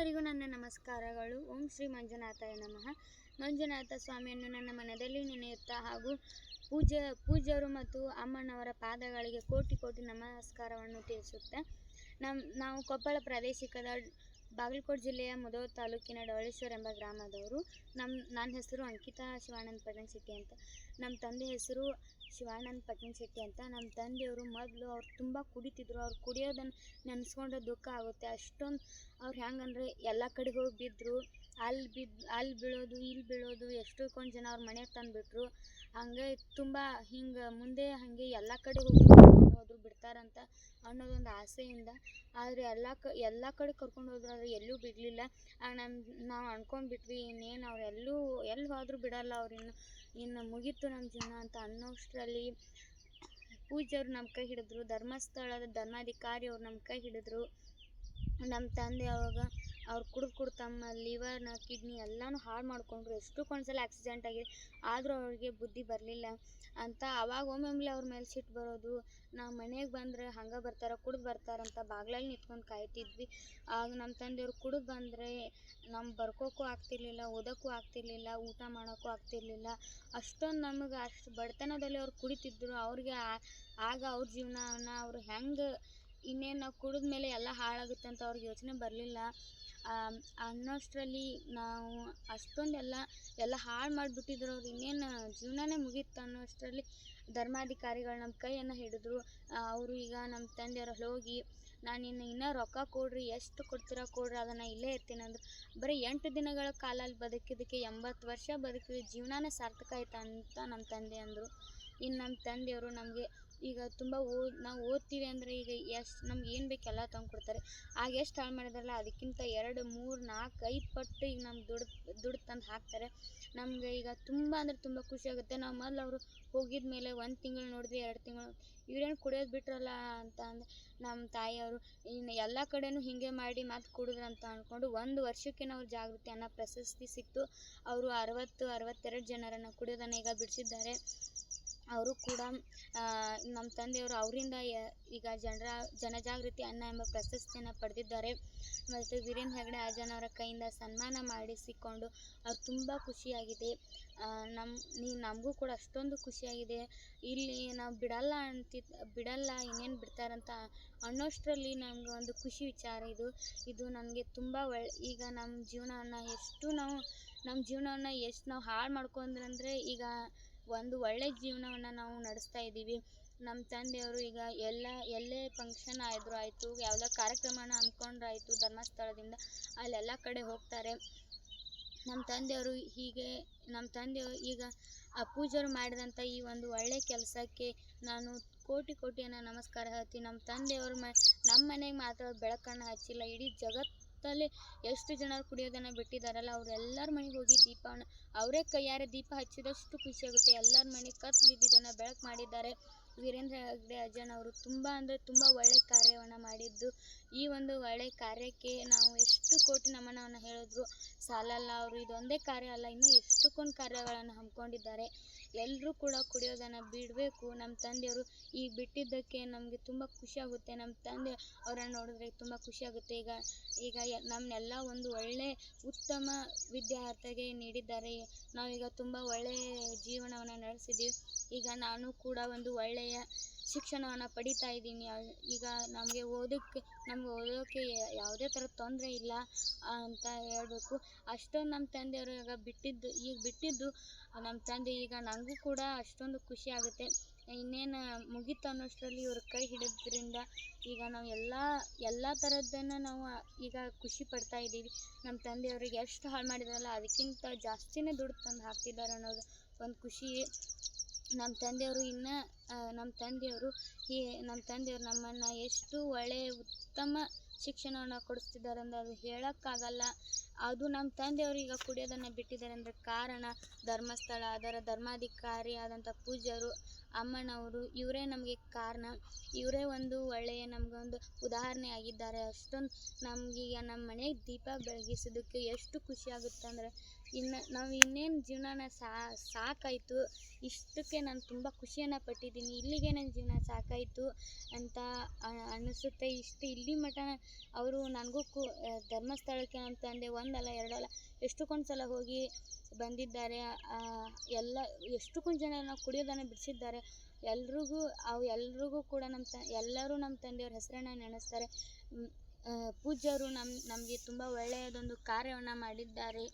ಎಲ್ಲರಿಗೂ ನನ್ನ ನಮಸ್ಕಾರಗಳು. ಓಂ ಶ್ರೀ ಮಂಜುನಾಥಾಯ ನಮಃ. ಮಂಜುನಾಥ ಸ್ವಾಮಿಯನ್ನು ನನ್ನ ಮನದಲ್ಲಿ ನೆನೆಯುತ್ತಾ ಹಾಗೂ ಪೂಜ್ಯ ಪೂಜ್ಯರು ಮತ್ತು ಅಮ್ಮನವರ ಪಾದಗಳಿಗೆ ಕೋಟಿ ಕೋಟಿ ನಮಸ್ಕಾರವನ್ನು ತಿಳಿಸುತ್ತೆ ನಮ್ಮ ನಾವು ಕೊಪ್ಪಳ ಪ್ರಾದೇಶಿಕದ ಬಾಗಲಕೋಟೆ ಜಿಲ್ಲೆಯ ಮುದೋ ತಾಲೂಕಿನ ಡವಳೇಶ್ವರ ಎಂಬ ಗ್ರಾಮದವರು. ನಮ್ಮ ನನ್ನ ಹೆಸರು ಅಂಕಿತಾ ಶಿವಾನಂದ ಪಟ್ಟಣ ಸಿಟಿ ಅಂತ. ನಮ್ಮ ತಂದೆ ಹೆಸರು ಶಿವಾನಂದ ಪಟ್ಟಣ ಶೆಟ್ಟಿ ಅಂತ ನಮ್ಮ ತಂದೆಯವರು ಮೊದಲು ಅವ್ರು ತುಂಬ ಕುಡಿತಿದ್ರು. ಅವ್ರು ಕುಡಿಯೋದನ್ನು ನೆನೆಸ್ಕೊಂಡ್ರೆ ದುಃಖ ಆಗುತ್ತೆ. ಅಷ್ಟೊಂದು ಅವ್ರು ಹೆಂಗಂದ್ರೆ ಎಲ್ಲ ಕಡೆ ಹೋಗಿ ಬಿದ್ದರು ಅಲ್ಲಿ ಬಿದ್ದು ಅಲ್ಲಿ ಬೀಳೋದು, ಇಲ್ಲಿ ಬೀಳೋದು ಎಷ್ಟೊಂದು ಜನ ಅವ್ರ ಮನೆಗೆ ತಂದುಬಿಟ್ರು. ಹಂಗೆ ತುಂಬ ಹಿಂಗೆ ಮುಂದೆ ಹಾಗೆ ಎಲ್ಲ ಕಡೆ ಹೋಗಿ ಹೋದ್ರು ಬಿಡ್ತಾರಂತ ಅನ್ನೋದೊಂದು ಆಸೆಯಿಂದ. ಆದರೆ ಎಲ್ಲ ಕ, ಎಲ್ಲ ಕಡೆ ಕರ್ಕೊಂಡು ಹೋದ್ರು ಆದರೆ ಎಲ್ಲೂ ಬಿಡಲಿಲ್ಲ. ನಮ್ಮ ನಾವು ಅನ್ಕೊಂಡ್ಬಿಟ್ವಿ ಇನ್ನೇನು ಅವ್ರು ಎಲ್ಲೂ ಎಲ್ಲಿ ಹೋದರೂ ಬಿಡಲ್ಲ ಅವ್ರು ಇನ್ನು ಇನ್ನು ಮುಗೀತು ನಮ್ಮ ಜೀವನ ಅಂತ ಅನ್ನೋಷ್ಟರಲ್ಲಿ ಪೂಜ್ಯರು ನಮ್ಮ ಕೈ ಹಿಡಿದ್ರು, ಧರ್ಮಸ್ಥಳದ ಧರ್ಮಾಧಿಕಾರಿ ಅವ್ರು ನಮ್ಮ ಕೈ ಹಿಡಿದ್ರು. ನಮ್ಮ ತಂದೆ ಅವಾಗ ಅವ್ರು ಕುಡ್ದು ಕುಡ್ದು ತಮ್ಮ ಲಿವರ್ನ ಕಿಡ್ನಿ ಎಲ್ಲನೂ ಹಾಳು ಮಾಡ್ಕೊಂಡ್ರು. ಎಷ್ಟು ಸಲ ಆಕ್ಸಿಡೆಂಟ್ ಆಗಿದೆ. ಆದರೂ ಅವ್ರಿಗೆ ಬುದ್ಧಿ ಬರಲಿಲ್ಲ ಅಂತ ಅವಾಗ ಒಮ್ಮೊಮ್ಮೆ ಅವ್ರ ಮೇಲೆ ಸಿಟ್ಟು ಬರೋದು. ನಾವು ಮನೆಗೆ ಬಂದರೆ ಹಂಗೆ ಬರ್ತಾರೆ, ಕುಡ್ದು ಬರ್ತಾರಂತ ಬಾಗ್ಲಲ್ಲಿ ನಿಂತ್ಕೊಂಡು ಕಾಯ್ತಿದ್ವಿ. ಆಗ ನಮ್ಮ ತಂದೆಯವ್ರು ಕುಡ್ದು ಬಂದರೆ ನಮ್ಮ ಬರ್ಕೋಕ್ಕೂ ಆಗ್ತಿರ್ಲಿಲ್ಲ, ಓದೋಕ್ಕೂ ಆಗ್ತಿರ್ಲಿಲ್ಲ, ಊಟ ಮಾಡೋಕ್ಕೂ ಆಗ್ತಿರ್ಲಿಲ್ಲ. ಅಷ್ಟೊಂದು ನಮಗೆ ಅಷ್ಟು ಬಡತನದಲ್ಲಿ ಅವ್ರು ಕುಡಿತಿದ್ರು. ಅವ್ರಿಗೆ ಆಗ ಅವ್ರ ಜೀವನನ ಅವರು ಹೆಂಗೆ ಇನ್ನೇನು ನಾವು ಕುಡಿದ ಮೇಲೆ ಎಲ್ಲ ಹಾಳಾಗುತ್ತೆ ಅಂತ ಅವ್ರಿಗೆ ಯೋಚನೆ ಬರಲಿಲ್ಲ. ಅನ್ನೋಷ್ಟರಲ್ಲಿ ನಾವು ಅಷ್ಟೊಂದೆಲ್ಲ, ಎಲ್ಲ ಹಾಳು ಮಾಡಿಬಿಟ್ಟಿದ್ರು ಅವ್ರು. ಇನ್ನೇನು ಜೀವನನೇ ಮುಗೀತು ಅನ್ನೋಷ್ಟರಲ್ಲಿ ಧರ್ಮಾಧಿಕಾರಿಗಳು ನಮ್ಮ ಕೈಯನ್ನು ಹಿಡಿದ್ರು. ಅವರು ಈಗ ನಮ್ಮ ತಂದೆಯವ್ರು ಹೋಗಿ, ನಾನು ಇನ್ನು, ಇನ್ನೂ ರೊಕ್ಕ ಕೊಡ್ರಿ, ಎಷ್ಟು ಕೊಡ್ತೀರಾ ಕೊಡ್ರಿ, ಅದನ್ನು ಇಲ್ಲೇ ಇರ್ತೀನಿ ಅಂದರು. ಬರೀ ಎಂಟು ದಿನಗಳ ಕಾಲಲ್ಲಿ ಬದುಕಿದ್ದಕ್ಕೆ ಎಂಬತ್ತು ವರ್ಷ ಬದುಕಿದ ಜೀವನನೇ ಸಾರ್ಥಕ ಆಯ್ತು ಅಂತ ನಮ್ಮ ತಂದೆ ಅಂದರು. ಇನ್ನು ನಮ್ಮ ತಂದೆಯವರು ನಮಗೆ ಈಗ ತುಂಬ ಓದ್ ನಾವು ಓದ್ತೀವಿ ಅಂದರೆ ಈಗ ಎಷ್ಟು ನಮ್ಗೆ ಏನು ಬೇಕು ಎಲ್ಲ ತಂದುಕೊಡ್ತಾರೆ. ಆಗ ಎಷ್ಟು ಹಾಳು ಮಾಡಿದಾರಲ್ಲ, ಅದಕ್ಕಿಂತ ಎರಡು, ಮೂರು ನಾಲ್ಕು ಐದು ಪಟ್ಟು ಈಗ ನಮ್ಗೆ ದುಡ್ಡು ದುಡ್ಡು ತಂದು ಹಾಕ್ತಾರೆ. ನಮಗೆ ಈಗ ತುಂಬ ಅಂದರೆ ತುಂಬ ಖುಷಿ ಆಗುತ್ತೆ. ನಾವು ಮೊದಲು ಅವರು ಹೋಗಿದ ಮೇಲೆ ಒಂದು ತಿಂಗಳು ನೋಡಿದ್ವಿ ಎರಡು ತಿಂಗಳು ಇವ್ರೇನು ಕುಡಿಯೋದು ಬಿಟ್ರಲ್ಲ ಅಂತ ಅಂದು ನಮ್ಮ ತಾಯಿಯವರು ಇನ್ನು ಎಲ್ಲ ಕಡೆನೂ ಹೀಗೆ ಮಾಡಿ ಮತ್ತೆ ಅಂತ ಅಂದ್ಕೊಂಡು ಒಂದು ವರ್ಷಕ್ಕೆ ಅವ್ರು ಜಾಗೃತಿ ಅನ್ನೋ ಪ್ರಶಸ್ತಿ ಸಿಕ್ತು. ಅವರು ಅರವತ್ತು, ಅರವತ್ತೆರಡು ಜನರನ್ನು ಕುಡಿಯೋದನ್ನು ಈಗ ಬಿಡಿಸಿದ್ದಾರೆ. ಅವರು ಕೂಡ ನಮ್ಮ ತಂದೆಯವರು ಅವರಿಂದ ಈಗ ಜನರ, ಜನಜಾಗೃತಿ ಅನ್ನ ಎಂಬ ಪ್ರಶಸ್ತಿಯನ್ನು ಪಡೆದಿದ್ದಾರೆ. ಮತ್ತು ವೀರೇಂದ್ರ ಹೆಗಡೆ ಅಜ್ಜನವರ ಕೈಯಿಂದ ಸನ್ಮಾನ ಮಾಡಿಸಿಕೊಂಡು ಅವ್ರು ತುಂಬ ಖುಷಿಯಾಗಿದೆ. ನಮ್ಮ ನೀ, ನಮಗೂ ಕೂಡ ಅಷ್ಟೊಂದು ಖುಷಿಯಾಗಿದೆ. ಇಲ್ಲಿ ನಾವು ಬಿಡಲ್ಲ ಅಂತ ಬಿಡಲ್ಲ ಇನ್ನೇನು ಬಿಡ್ತಾರಂತ ಅನ್ನೋಷ್ಟರಲ್ಲಿ ನಮ್ಗೆ ಒಂದು ಖುಷಿ ವಿಚಾರ ಇದು. ಇದು ನನಗೆ ತುಂಬ ಒಳ್ಳೆ, ಈಗ ನಮ್ಮ ಜೀವನವನ್ನು ಎಷ್ಟು ನಾವು ನಮ್ಮ ಜೀವನವನ್ನು ಎಷ್ಟು ನಾವು ಹಾಳು ಮಾಡ್ಕೊಂಡ್ರಂದ್ರೆ ಈಗ ಒಂದು ಒಳ್ಳೆ ಜೀವನವನ್ನು ನಾವು ನಡೆಸ್ತಾ ಇದ್ದೀವಿ. ನಮ್ಮ ತಂದೆಯವರು ಈಗ ಎಲ್ಲ, ಎಲ್ಲೇ ಫಂಕ್ಷನ್ ಆದರೂ ಆಯಿತು, ಯಾವುದೇ ಕಾರ್ಯಕ್ರಮನ ಹಮ್ಮಿಕೊಂಡ್ರಾಯ್ತು ಧರ್ಮಸ್ಥಳದಿಂದ, ಅಲ್ಲೆಲ್ಲ ಕಡೆ ಹೋಗ್ತಾರೆ. ನಮ್ಮ ತಂದೆಯವರು ಹೀಗೆ ನಮ್ಮ ತಂದೆಯವರು ಈಗ ಆ ಪೂಜಾರು ಮಾಡಿದಂಥ ಈ ಒಂದು ಒಳ್ಳೆಯ ಕೆಲಸಕ್ಕೆ ನಾನು ಕೋಟಿ, ಕೋಟಿಯನ್ನು ನಮಸ್ಕಾರ ಹೇಳ್ತೀನಿ. ನಮ್ಮ ತಂದೆಯವರು ಮ ನಮ್ಮ ಮನೆಗೆ ಮಾತ್ರ ಬೆಳಕನ್ನು ಹಚ್ಚಿಲ್ಲ. ಇಡೀ ಜಗತ್ತಲ್ಲಿ ಎಷ್ಟು ಜನರು ಕುಡಿಯೋದನ್ನು ಬಿಟ್ಟಿದ್ದಾರಲ್ಲ ಅವರೆಲ್ಲರ ಮನೆಗೆ ಹೋಗಿ ದೀಪವನ್ನು ಅವರೇ ಕೈಯಾರೆ ದೀಪ ಹಚ್ಚಿದಷ್ಟು ಖುಷಿಯಾಗುತ್ತೆ ಎಲ್ಲರ ಮನೆ ಕತ್ಲಿದ್ದನ್ನು ಬೆಳಕು ಮಾಡಿದ್ದಾರೆ. ವೀರೇಂದ್ರ ಹೆಗ್ಡೆ ಅಜ್ಜನವರು ತುಂಬ ಅಂದರೆ ತುಂಬ ಒಳ್ಳೆಯ ಕಾರ್ಯವನ್ನು ಮಾಡಿದ್ದು. ಈ ಒಂದು ಒಳ್ಳೆಯ ಕಾರ್ಯಕ್ಕೆ ನಾವು ಎಷ್ಟು ಕೋಟಿ ನಮನವನ್ನು ಹೇಳಿದ್ರು ಸಾಲಲ್ಲ ಅವರು. ಇದೊಂದೇ ಕಾರ್ಯ ಅಲ್ಲ, ಇನ್ನೂ ಎಷ್ಟಕ್ಕೊಂದು ಕಾರ್ಯಗಳನ್ನು ಹಮ್ಮಿಕೊಂಡಿದ್ದಾರೆ. ಎಲ್ಲರೂ ಕೂಡ ಕುಡಿಯೋದನ್ನು ಬಿಡಬೇಕು. ನಮ್ಮ ತಂದೆಯವರು ಈ ಬಿಟ್ಟಿದ್ದಕ್ಕೆ ನಮಗೆ ತುಂಬ ಖುಷಿಯಾಗುತ್ತೆ ನಮ್ಮ ತಂದೆ ಅವರನ್ನು ನೋಡಿದ್ರೆ ತುಂಬ ಖುಷಿಯಾಗುತ್ತೆ ಈಗ ಈಗ ನಮ್ಮನ್ನೆಲ್ಲ ಒಂದು ಒಳ್ಳೆ ಉತ್ತಮ ವಿದ್ಯಾರ್ಥಿಗೆ ನೀಡಿದ್ದಾರೆ. ನಾವೀಗ ತುಂಬ ಒಳ್ಳೆಯ ಜೀವನವನ್ನು ನಡೆಸಿದ್ದೀವಿ. ಈಗ ನಾನು ಕೂಡ ಒಂದು ಒಳ್ಳೆಯ ಶಿಕ್ಷಣವನ್ನು ಪಡಿತಾ ಇದ್ದೀನಿ. ಈಗ ನಮಗೆ ಓದೋಕ್ಕೆ, ನಮ್ಗೆ ಓದೋಕ್ಕೆ ಯಾವುದೇ ಥರದ ತೊಂದರೆ ಇಲ್ಲ ಅಂತ ಹೇಳಬೇಕು. ಅಷ್ಟೊಂದು ನಮ್ಮ ತಂದೆಯವರು ಈಗ ಬಿಟ್ಟಿದ್ದು ಈಗ ಬಿಟ್ಟಿದ್ದು ನಮ್ಮ ತಂದೆ ಈಗ ನನಗೂ ಕೂಡ ಅಷ್ಟೊಂದು ಖುಷಿ ಆಗುತ್ತೆ. ಇನ್ನೇನು ಮುಗೀತು ಅನ್ನೋಷ್ಟರಲ್ಲಿ ಇವ್ರ ಕೈ ಹಿಡಿದ್ರಿಂದ ಈಗ ನಾವು ಎಲ್ಲ ಎಲ್ಲ ಥರದ್ದನ್ನು ನಾವು ಈಗ ಖುಷಿ ಪಡ್ತಾ ಇದ್ದೀವಿ. ನಮ್ಮ ತಂದೆಯವ್ರಿಗೆ ಎಷ್ಟು ಹಾಳು ಮಾಡಿದಾರಲ್ಲ, ಅದಕ್ಕಿಂತ ಜಾಸ್ತಿನೇ ದುಡ್ಡು ತಂದು ಹಾಕ್ತಿದ್ದಾರೆ ಅನ್ನೋದು ಒಂದು ಖುಷಿ. ನಮ್ಮ ತಂದೆಯವರು ಇನ್ನು ನಮ್ಮ ತಂದೆಯವರು ಈ ನಮ್ಮ ತಂದೆಯವರು ನಮ್ಮನ್ನು ಎಷ್ಟು ಒಳ್ಳೆಯ ಉತ್ತಮ ಶಿಕ್ಷಣವನ್ನು ಕೊಡಿಸ್ತಿದ್ದಾರೆ ಅಂದರೆ ಅದು ಹೇಳೋಕ್ಕಾಗಲ್ಲ. ಅದು ನಮ್ಮ ತಂದೆಯವರು ಈಗ ಕುಡಿಯೋದನ್ನು ಬಿಟ್ಟಿದ್ದಾರೆ ಅಂದರೆ ಕಾರಣ ಧರ್ಮಸ್ಥಳ, ಅದರ ಧರ್ಮಾಧಿಕಾರಿ ಆದಂಥ ಪೂಜ್ಯರು, ಅಮ್ಮನವರು, ಇವರೇ ನಮಗೆ ಕಾರಣ. ಇವರೇ ಒಂದು ಒಳ್ಳೆಯ ನಮಗೊಂದು ಉದಾಹರಣೆ ಆಗಿದ್ದಾರೆ. ಅಷ್ಟೊಂದು ನಮಗೀಗ ನಮ್ಮ ಮನೆಗೆ ದೀಪ ಬೆಳಗಿಸೋದಕ್ಕೆ ಎಷ್ಟು ಖುಷಿ ಆಗುತ್ತೆ ಅಂದರೆ ಇನ್ನು ನಾವು ಇನ್ನೇನು ಜೀವನನ ಸಾಕಾಯಿತು, ಇಷ್ಟಕ್ಕೆ ನಾನು ತುಂಬ ಖುಷಿಯನ್ನು ಪಟ್ಟಿದ್ದೀನಿ. ಇಲ್ಲಿಗೆ ನನ್ನ ಜೀವನ ಸಾಕಾಯಿತು ಅಂತ ಅನಿಸುತ್ತೆ. ಇಷ್ಟು ಇಲ್ಲಿ ಮಟ ಅವರು ನನಗೂ ಕು ಧರ್ಮಸ್ಥಳಕ್ಕೆ ನಮ್ಮ ತಂದೆ ಒಂದಲ್ಲ, ಎರಡಲ್ಲ, ಎಷ್ಟಕ್ಕೊಂದು ಸಲ ಹೋಗಿ ಬಂದಿದ್ದಾರೆ ಎಲ್ಲ, ಎಷ್ಟಕ್ಕೊಂದು ಜನ ಕುಡಿಯೋದನ್ನು ಬಿಡಿಸಿದ್ದಾರೆ. ಎಲ್ರಿಗೂ, ಅವು ಎಲ್ರಿಗೂ ಕೂಡ ನಮ್ಮ ತ, ಎಲ್ಲರೂ ನಮ್ಮ ತಂದೆಯವ್ರ ಹೆಸರನ್ನ ನೆನೆಸ್ತಾರೆ. ಪೂಜ್ಯರು ನಮ್ಮ ನಮಗೆ ತುಂಬ ಒಳ್ಳೆಯದೊಂದು ಕಾರ್ಯವನ್ನು ಮಾಡಿದ್ದಾರೆ.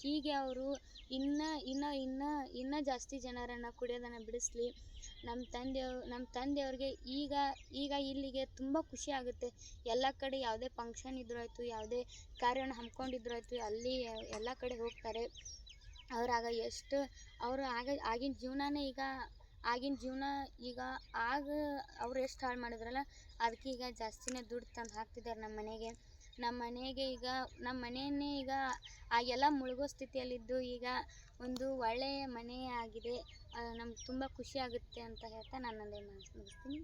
ಹೀಗೆ ಅವರು ಇನ್ನ ಇನ್ನ ಇನ್ನ, ಇನ್ನೂ ಜಾಸ್ತಿ ಜನರನ್ನು ಕುಡಿಯೋದನ್ನು ಬಿಡಿಸ್ಲಿ. ನಮ್ಮ ತಂದೆಯವ್ ನಮ್ಮ ತಂದೆಯವ್ರಿಗೆ ಈಗ ಈಗ ಇಲ್ಲಿಗೆ ತುಂಬ ಖುಷಿ ಆಗುತ್ತೆ. ಎಲ್ಲ ಕಡೆ ಯಾವುದೇ ಫಂಕ್ಷನ್ ಇದ್ರೂ ಆಯಿತು ಯಾವುದೇ ಕಾರ್ಯವನ್ನು ಹಮ್ಮಿಕೊಂಡಿದ್ರು ಆಯಿತು ಅಲ್ಲಿ ಎಲ್ಲ ಕಡೆ ಹೋಗ್ತಾರೆ. ಅವ್ರು ಆಗ ಎಷ್ಟು, ಅವರು ಆಗ, ಆಗಿನ ಜೀವನನೇ ಈಗ ಆಗಿನ ಜೀವನ ಈಗ ಆಗ ಅವ್ರು ಎಷ್ಟು ಹಾಳು ಮಾಡಿದ್ರಲ್ಲ, ಅದಕ್ಕೆ ಈಗ ಜಾಸ್ತಿನೇ ದುಡ್ಡು ತಂದು ಹಾಕ್ತಿದ್ದಾರೆ ನಮ್ಮ ಮನೆಗೆ. ನಮ್ಮ ಮನೆಗೆ ಈಗ ನಮ್ಮ ಮನೆಯೇ ಈಗ ಆಗೆಲ್ಲ ಮುಳುಗೋ ಸ್ಥಿತಿಯಲ್ಲಿದ್ದು ಈಗ ಒಂದು ಒಳ್ಳೆಯ ಮನೆ ಆಗಿದೆ ನಮ್ಗೆ ತುಂಬ ಖುಷಿ ಆಗುತ್ತೆ ಅಂತ ಹೇಳ್ತಾ ನಾನು ಮಾತು ಮುಗಿಸ್ತೀನಿ.